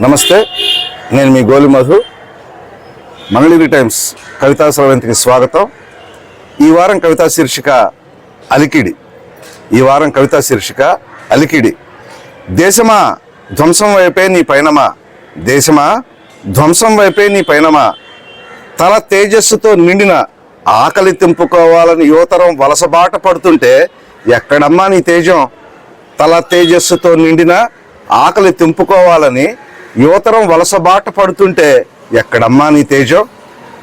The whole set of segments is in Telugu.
నమస్తే నేను మీ గోలి మధు మంగళగిరి టైమ్స్ కవితా స్రవంతికి స్వాగతం. ఈ వారం కవితా శీర్షిక అలికిడి. ఈ వారం కవితా శీర్షిక అలికిడి. దేశమా ధ్వంసం వైపే నీ పైనమా దేశమా ధ్వంసం వైపే నీ పైనమా తల తేజస్సుతో నిండిన ఆకలి తెంపుకోవాలని యువతరం వలసబాట పడుతుంటే ఎక్కడమ్మా నీ తేజం? తల తేజస్సుతో నిండిన ఆకలి తెంపుకోవాలని యువతరం వలసబాట పడుతుంటే ఎక్కడమ్మా నీ తేజం?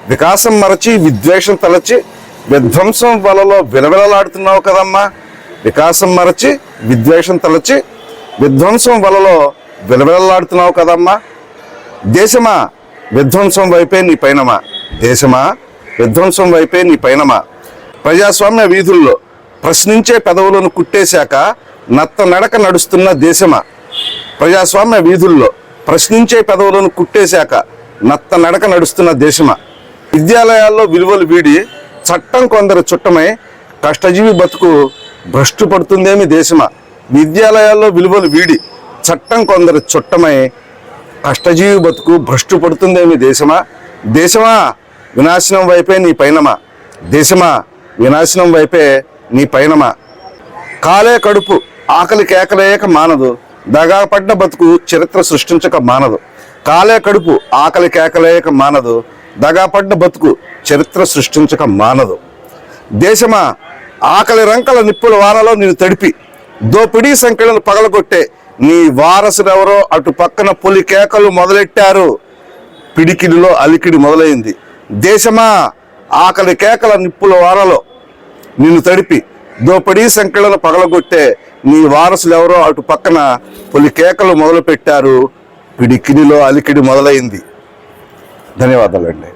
వికాసం మరచి విద్వేషం తలచి విధ్వంసం వలలో విలవిలలాడుతున్నావు కదమ్మా? వికాసం మరచి విద్వేషం తలచి విధ్వంసం వలలో విలవిలలాడుతున్నావు కదమ్మా? దేశమా విధ్వంసం వైపే నీ పైనమా? దేశమా విధ్వంసం వైపే నీ పైనమా? ప్రజాస్వామ్య వీధుల్లో ప్రశ్నించే పెదవులను కుట్టేశాక నత్త నడక నడుస్తున్న దేశమా? ప్రజాస్వామ్య వీధుల్లో ప్రశ్నించే పెదవులను కుట్టేశాక నత్త నడక నడుస్తున్న దేశమా. విద్యాలయాల్లో విలువలు వీడి చట్టం కొందరు చుట్టమై కష్టజీవి బతుకు భ్రష్టు పడుతుందేమి దేశమా. విద్యాలయాల్లో విలువలు వీడి చట్టం కొందరు చుట్టమై కష్టజీవి బతుకు భ్రష్టు పడుతుందేమి దేశమా. దేశమా వినాశనం వైపే నీ పైనమా దేశమా వినాశనం వైపే నీ పైనమా కాలే కడుపు ఆకలి కేకలేక మానదు. దగాపడ్డ బతుకు చరిత్ర సృష్టించక మానదు. కాలే కడుపు ఆకలి కేకలేయక మానదు. దగాపడ్డ బతుకు చరిత్ర సృష్టించక మానదు. దేశమా ఆకలి రంకల నిప్పుల వానలో నేను తడిపి దోపిడీ సంఖ్యలను పగలగొట్టే నీ వారసుడెవరో అటు పక్కన పులి కేకలు మొదలెట్టారు. పిడికిడిలో అలికిడి మొదలైంది. దేశమా ఆకలి కేకల నిప్పుల వారలో నిన్ను తడిపి దోపిడీ సంఖ్యలను పగలగొట్టే నీ వారసులు ఎవరో అటు పక్కన పులి కేకలు మొదలుపెట్టారు. పిడికినిలో అలికిడి మొదలైంది. ధన్యవాదాలండి.